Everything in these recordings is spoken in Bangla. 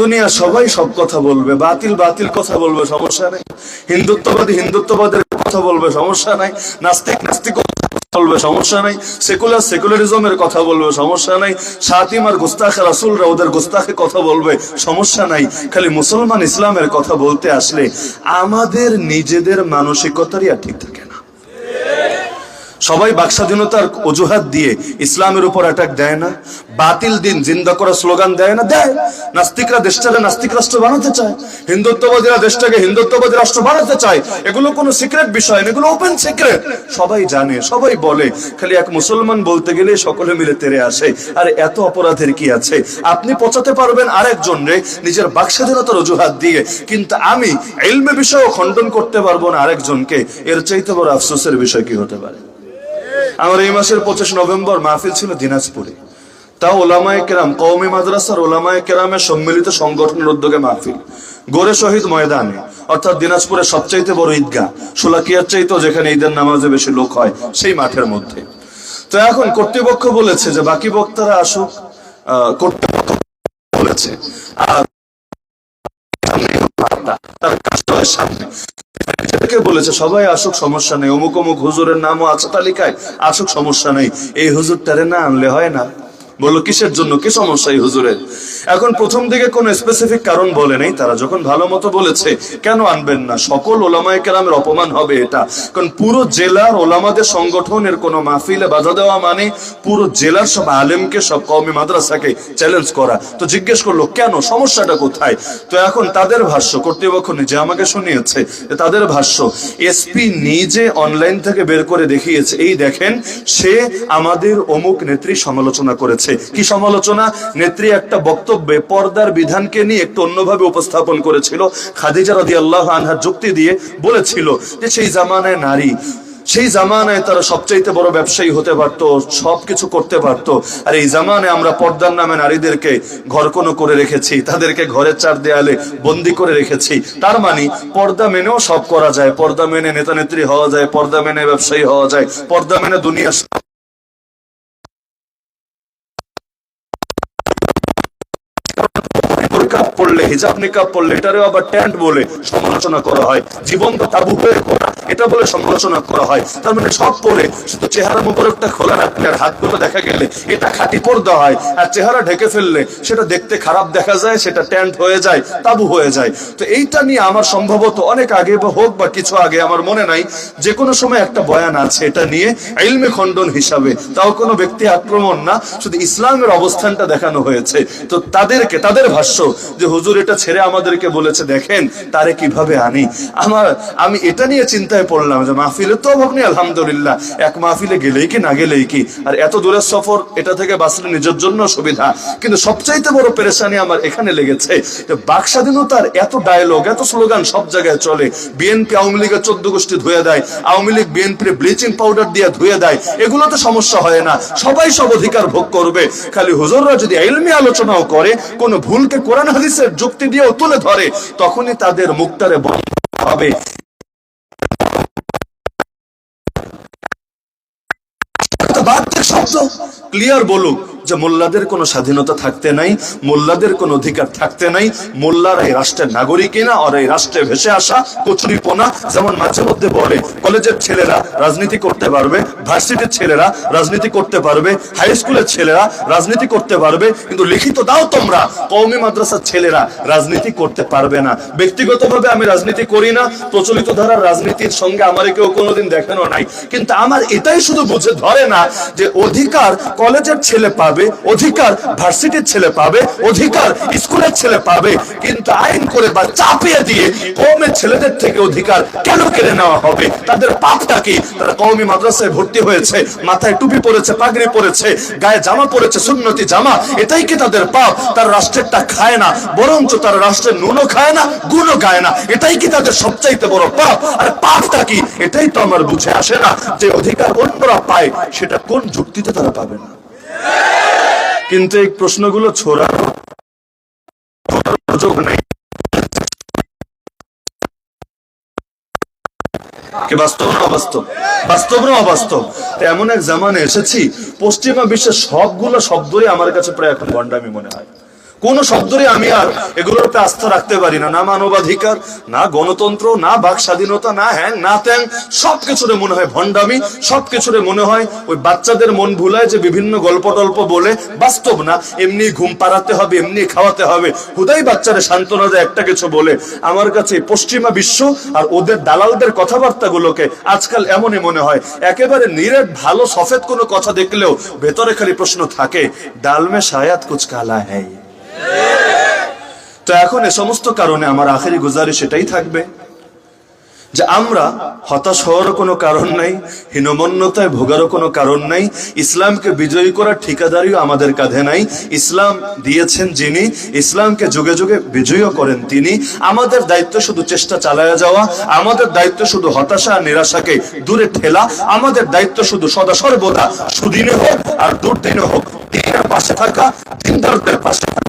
দুনিয়া সবাই সব কথা বলবে, বাতিল বাতিল কথা বলবে, সমস্যা নেই। হিন্দুত্ববাদী হিন্দুত্ববাদের কথা বলবে, সমস্যা নাই। নাস্তিক নাস্তিক বলবে, সমস্যা নাই। সেকুলার সেকুলারিজমের কথা বলবে, সমস্যা নাই। সাতিম আর গুস্তাখে রাসুলরা ওদের গুস্তাখে কথা বলবে, সমস্যা নাই। খালি মুসলমান ইসলামের কথা বলতে আসলে আমাদের নিজেদের মানসিকতারই আর ঠিক থাকে সবাই বাকস্বাধীনতার অজুহাত দিয়ে ইসলামের উপর অ্যাটাক দেয় না। বাতিল দিন জিন্দা করা স্লোগান দেয় না। দেয়। নাস্তিকরা দেশটাকে নাস্তিক রাষ্ট্র বানাতে চায়। হিন্দুত্ববাদীরা দেশটাকে হিন্দুত্ববাদী রাষ্ট্র বানাতে চায়। এগুলো কোনো সিক্রেট বিষয় না, এগুলো ওপেন সিক্রেট সবাই জানে, সবাই বলে। খালি এক মুসলমান বলতে গেলে সকলে মিলে তেরে আসে। আর এত অপরাধের কি আছে? আপনি পচাতে পারবেন আরেকজন রে নিজের বাকস্বাধীনতার অজুহাত দিয়ে। কিন্তু আমি এলমে বিষয় খণ্ডন করতে পারব না আরেকজনকে। এর চাইতে বড় আফসোসের বিষয় কি হতে পারে? আমার এই মাসের পঁচিশ নভেম্বর মাহফিল ছিল দিনাজপুরে। তা ওলামায় কেরাম কৌমি মাদ্রাসার ওলামায় কেরামের সম্মিলিত সংগঠনের উদ্যোগে মাহফিল। গোরে শহীদ ময়দানে, অর্থাৎ দিনাজপুরের সবচাইতে বড় ঈদগাহ সোলাকিয়ার চাইতেও যেখানে ঈদের নামাজে বেশি লোক হয়, সেই মাঠের মধ্যে। তো এখন কর্তৃপক্ষ বলেছে যে বাকি বক্তারা আসুক কর্তৃপক্ষ বলেছে। আর তার কাস্টমারের সামনে। এটাকে বলেছে, সবাই আসুক, সমস্যা নেই। অমুক অমুক হুজুরের নামও আছে তালিকায়, আসুক, সমস্যা নেই। এই হুজুরটারে না আনলে হয় না। বলল, কিসের জন্য? কি সমস্যা এই হুজুরের? এখন প্রথম দিকে কোনো স্পেসিফিক কারণ বলে নেই, তারা যখন ভালো মতো বলেছে, কেন আনবেন না? সকল ওলামায় কেরামের অপমান হবে এটা। কারণ পুরো জেলার ওলামাদের সংগঠনের কোনো মাহফিলে বাধা দেওয়া মানে পুরো জেলার সব আলেমকে, সব কওমি মাদ্রাসাকে চ্যালেঞ্জ করা। তো জিজ্ঞেস করল, কেন? সমস্যাটা কোথায়? তো এখন তাদের ভাষ্য, কর্তৃপক্ষ নিজে আমাকে শুনিয়েছে তাদের ভাষ্য, এসপি নিজে অনলাইন থেকে বের করে দেখিয়েছে। এই দেখেন, সে আমাদের অমুক নেত্রী সমালোচনা করেছে। কি সমালোচনা? নেত্রী একটা বক্তব্যে পর্দার বিধানকে নিয়ে একটু অন্যভাবে উপস্থাপন করেছিল। খাদিজা রাদি আল্লাহ আনহার যুক্তি দিয়ে বলেছিল যে সেই জামানায় নারী, সেই জামানায় তারা সবচাইতে বড় ব্যবসায়ী হতে পারতো, সবকিছু করতে পারতো। আর এই জামানায় আমরা পর্দার নামে নারীদেরকে ঘরকোনো করে রেখেছি, তাদেরকে ঘরের চার দেয়ালে বন্দি করে রেখেছি। তার মানে পর্দা মেনেও সব করা যায়, পর্দা মেনে নেতা নেত্রী হওয়া যায়, পর্দা মেনে ব্যবসায়ী হওয়া যায়, পর্দা মেনে দুনিয়া পড়লে হিজাব নিকাব পড়লে এটারে আবার ট্যান্ট বলে সমালোচনা করা হয়। জীবন্ত তাবু হয়ে করা এটা বলে সমালোচনা করা হয়। তার মানে সব পরে শুধু চেহারা মুবারকটা খোলা রাখলে আর হাতগুলো দেখা গেলে এটা খাঁটি পর্দা হয়। আর চেহারা ঢেকে ফেললে সেটা দেখতে খারাপ দেখা যায়, সেটা ট্যান্ট হয়ে যায়, তাবু হয়ে যায়। তো এইটা নিয়ে আমার সম্ভবত অনেক আগে বা হোক বা কিছু আগে আমার মনে নাই, যে কোনো সময় একটা বয়ান আছে এটা নিয়ে ইলমে খণ্ডন হিসাবে। তাও কোনো ব্যক্তি আক্রমণ না, শুধু ইসলামের অবস্থানটা দেখানো হয়েছে। তো তাদেরকে, তাদের ভাষ্য যে হুজুর এটা ছেড়ে আমাদেরকে বলেছে, দেখেন, তারে কীভাবে আনি? আমার, আমি এটা নিয়ে চিন্তায় পড়লাম যে মাহফিলে তো অভাব নেই, আলহামদুলিল্লাহ। এক মাহফিলে গেলেই কি, না গেলেই কি? আর এত দূরের সফর, এটা থেকে বাঁচলে নিজের জন্য সুবিধা। কিন্তু সবচাইতে বড় পেরেশানি আমার এখানে লেগেছে যে বাক এত ডায়লগ এত স্লোগান সব জায়গায় চলে। বিএনপি আওয়ামী লীগের চোদ্দ গোষ্ঠী ধুয়ে দেয়, Awami League BNP bleaching powder দিয়ে ধুয়ে দেয়। এগুলো তো সমস্যা হয় না। সবাই সব অধিকার ভোগ করবে। খালি হুজুররা যদি এলমি আলোচনাও করে, কোনো ভুলকে কোরআন হাদিসের যুক্তি দিয়েও তুলে ধরে, তখনই তাদের মুক্তারে বন্ধ হবে। ক্লিয়ার বলুক। যে মোল্লাদের কোনো স্বাধীনতা থাকতে নাই, মোল্লাদের কোনো অধিকার থাকতে নাই, মোল্লার এই রাষ্ট্রের নাগরিক না, আর এই রাষ্ট্রে ভেসে আসা কচুরিপনা যেমন মাঝে মধ্যে বলে, কলেজের ছেলেরা রাজনীতি করতে পারবে, ভার্সিটির ছেলেরা রাজনীতি করতে পারবে হাই স্কুলের ছেলেরা রাজনীতি করতে পারবে, কিন্তু লিখিত দাও তোমরা, কওমি মাদ্রাসার ছেলেরা রাজনীতি করতে পারবে না। ব্যক্তিগতভাবে আমি রাজনীতি করি না, প্রচলিত ধারার রাজনীতির সঙ্গে আমার কেউ কোনোদিন দেখানো নাই। কিন্তু আমার এটাই শুধু বুঝে ধরে না যে অধিকার কলেজের ছেলে পাবে অধিকার ভার্সিটির ছেলে পাবে, অধিকার স্কুলের ছেলে পাবে, কিন্তু আইন করে বা চাপিয়ে দিয়ে কৌমের ছেলেদের থেকে অধিকার কেন কেড়ে নেওয়া হবে? তাদের পাপটা কি? তারা কৌমি মাদ্রাসায় ভর্তি হয়েছে, মাথায় টুপি পরেছে, পাগড়ি পরেছে, গায়ে জামা পরেছে, সুন্নতি জামা, এটাই কি তাদের পাপ? তার রাষ্ট্রেরটা খায় না, বরঞ্চ তার রাষ্ট্রের নুনও খায় না, গুণও গায় না, এটাই কি তাদের সবচাইতে বড় পাপ? আর পাপটা কি? এটাই তো আমার বুঝে আসে না যে অধিকার অন্যরা পায়, সেটা কোন যুক্তিতে তারা পাবে না। কিন্তু এই প্রশ্নগুলো ছোড়ার সুযোগ নেই। বাস্তব না অবাস্তব বাস্তব না অবাস্তব? এমন এক জামানে এসেছি, পশ্চিমা বিশ্বের সবগুলো শব্দই আমার কাছে প্রায় এখন গন্ডামি মনে হয়। কোন শব্দরে আমি আর এগুলোতে আস্থা রাখতে পারি না। না মানবাধিকার, না গণতন্ত্র, না বাক স্বাধীনতা, না হ্যাং, না ত্যাং, সবকিছুরে মনে হয় ভণ্ডামি, সবকিছুরে মনে হয় ওই বাচ্চাদের মন ভুলায় যে বিভিন্ন গল্প টল্প বলে, বাস্তব না। এমনি ঘুম পাড়াতে হবে, এমনি খাওয়াতে হবে। হুদাই বাচ্চারে সান্ত্বনা দেয় একটা কিছু বলে। আমার কাছে পশ্চিমা বিশ্ব আর ওদের দালালদের কথাবার্তা গুলোকে আজকাল এমনই মনে হয়। একেবারে নিরেট, ভালো, সফেদ কোনো কথা দেখলেও ভেতরে খালি প্রশ্ন থাকে, ডালমে শায়াত কুচ কালা হ্যায়? তো এখন এ সমস্ত কারণে আমার আখেরি গুজারি সেটাই থাকবে যে আমরা হতাশ হওয়ারও কোনো কারণ নাই, হীনমন্যতায় ভোগারও কোনো কারণ নাই, ইসলামকে বিজয়ী করার ঠিকাদারিও আমাদের কাঁধে নাই। ইসলাম দিয়েছেন যিনি, ইসলামকে যুগে যুগে বিজয়ীও করেন তিনি। আমাদের দায়িত্ব শুধু চেষ্টা চালায়া যাওয়া, আমাদের দায়িত্ব শুধু হতাশা আর নিরাশাকে দূরে ঠেলা, আমাদের দায়িত্ব শুধু সদা সর্বদা সুদিনে হোক আর দুর্দিনে হোক। দিনের পাশে থাকা, দিনদারদের পাশে থাকা।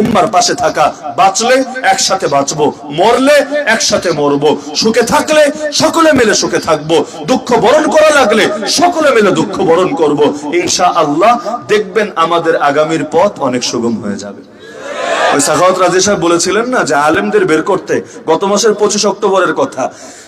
উম্মার পাশে থাকা, বাঁচলে একসাথে বাঁচবো, মরলে একসাথে মরবো, সুখে থাকলে সকলে মিলে সুখে থাকব, দুঃখ বরণ করা লাগলে সকলে মিলে দুঃখ বরণ ইনশা আল্লাহ দেখবেন আমাদের আগামীর পথ অনেক সুগম হয়ে যাবে। ওই বলেছিলেন না যে আলেমদের বের করতে, গত মাসের পঁচিশ অক্টোবরের কথা,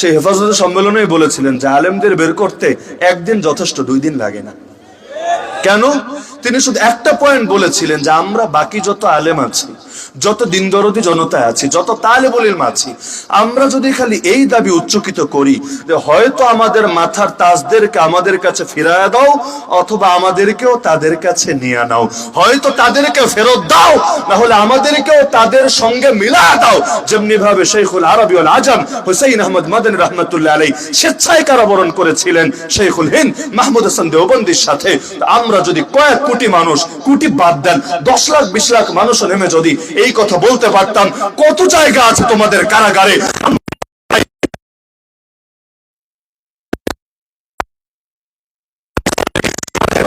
সেই হেফাজতের সম্মেলনেই বলেছিলেন যে আলেমদের বের করতে একদিন যথেষ্ট, দুই দিন লাগে না। কেন? তিনি শুধু একটা পয়েন্ট বলেছিলেন যে আমরা বাকি যত আলেম আছি, যত দিনদরদি জনতায় আছি, যত তালে বলিল আছি, আমরা যদি খালি এই দাবি উচ্চকিত করি যে হয়তো আমাদের মাথার তাজদেরকে আমাদের কাছে ফিরায় দাও অথবা আমাদেরকেও তাদের কাছে নিয়ে নাও। হয়তো তাদেরকে ফেরত দাও না হলে আমাদেরকেও তাদের সঙ্গে মিলা দাও। যেমনি ভাবে শেখুল আরবিউল আজম, হুসাইন আহমদ মাদানী রহমতুল্লাহ আলাই স্বেচ্ছায় কারাবরণ করেছিলেন শেখুল হিন্দ মাহমুদ হাসান দেওবন্দির সাথে। আমরা যদি কয়েক কোটি মানুষ, কোটি বাদ দেন, দশ লাখ, বিশ লাখ মানুষ নেমে যদি এই কথা বলতে পারতাম, কত জায়গা আছে তোমাদের কারাগারে ফিরায় দিবা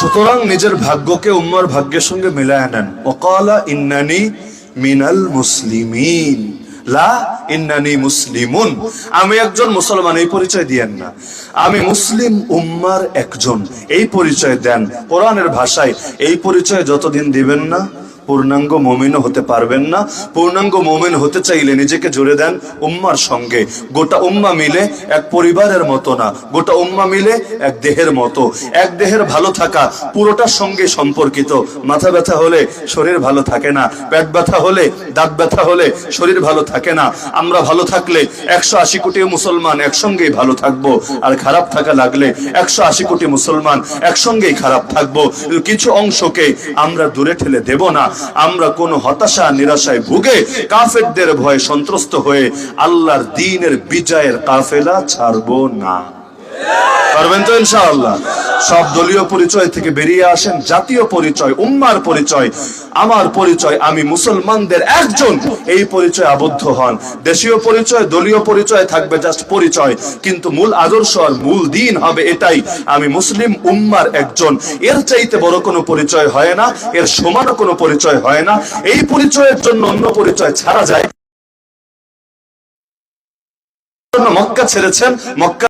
সুতরাং নিজের ভাগ্যকে উম্মার ভাগ্যের সঙ্গে মিলায় নেন। ওকালা ইন্নানি মিনাল মুসলিমিন। লা ইন্নানি মুসলিমুন। আমি একজন মুসলমান, এই পরিচয় দিয়েন না। আমি মুসলিম উম্মার একজন, এই পরিচয় দেন। কোরআনের ভাষায় এই পরিচয় যতদিন দিবেন না পূর্ণাঙ্গ মমিনও হতে পারবেন না। পূর্ণাঙ্গ মমিন হতে চাইলে নিজেকে জুড়ে দেন উম্মার সঙ্গে। গোটা উম্মা মিলে এক পরিবারের মতো না। গোটা উম্মা মিলে এক দেহের মতো। এক দেহের ভালো থাকা পুরোটার সঙ্গে সম্পর্কিত। মাথা ব্যথা হলে শরীর ভালো থাকে না। পেট ব্যথা হলে দাঁত ব্যথা হলে শরীর ভালো থাকে না। আমরা ভালো থাকলে একশো আশি কোটি মুসলমান একসঙ্গেই ভালো থাকব। আর খারাপ থাকা লাগলে একশো আশি কোটি মুসলমান একসঙ্গেই খারাপ থাকব। কিছু অংশকে আমরা দূরে ঠেলে দেব না। আমরা কোন হতাশা, নিরাশায় ভুগে কাফেরদের ভয়ে সন্ত্রস্ত হয়ে আল্লাহর দিনের বিজয়ের কাফেলা ছাড়বো না। পারবেন তো ইনশাআল্লাহ। সব দলীয় পরিচয় থেকে বেরিয়ে আসেন, জাতীয় পরিচয়, উম্মার পরিচয়, আমার পরিচয়, আমি মুসলমানদের একজন। এই পরিচয় আবদ্ধ হন। দেশীয় পরিচয়, দলীয় পরিচয় থাকবে জাস্ট পরিচয়। কিন্তু মূল আদর্শ আর মূল দিন হবে এটাই, আমি মুসলিম উম্মার একজন। এর চাইতে বড় কোনো পরিচয় হয় না, এর সমানও কোনো পরিচয় হয় না। এই পরিচয়ের জন্য অন্য পরিচয় ছাড়া যায়। মক্কা ছেড়েছেন, মক্কা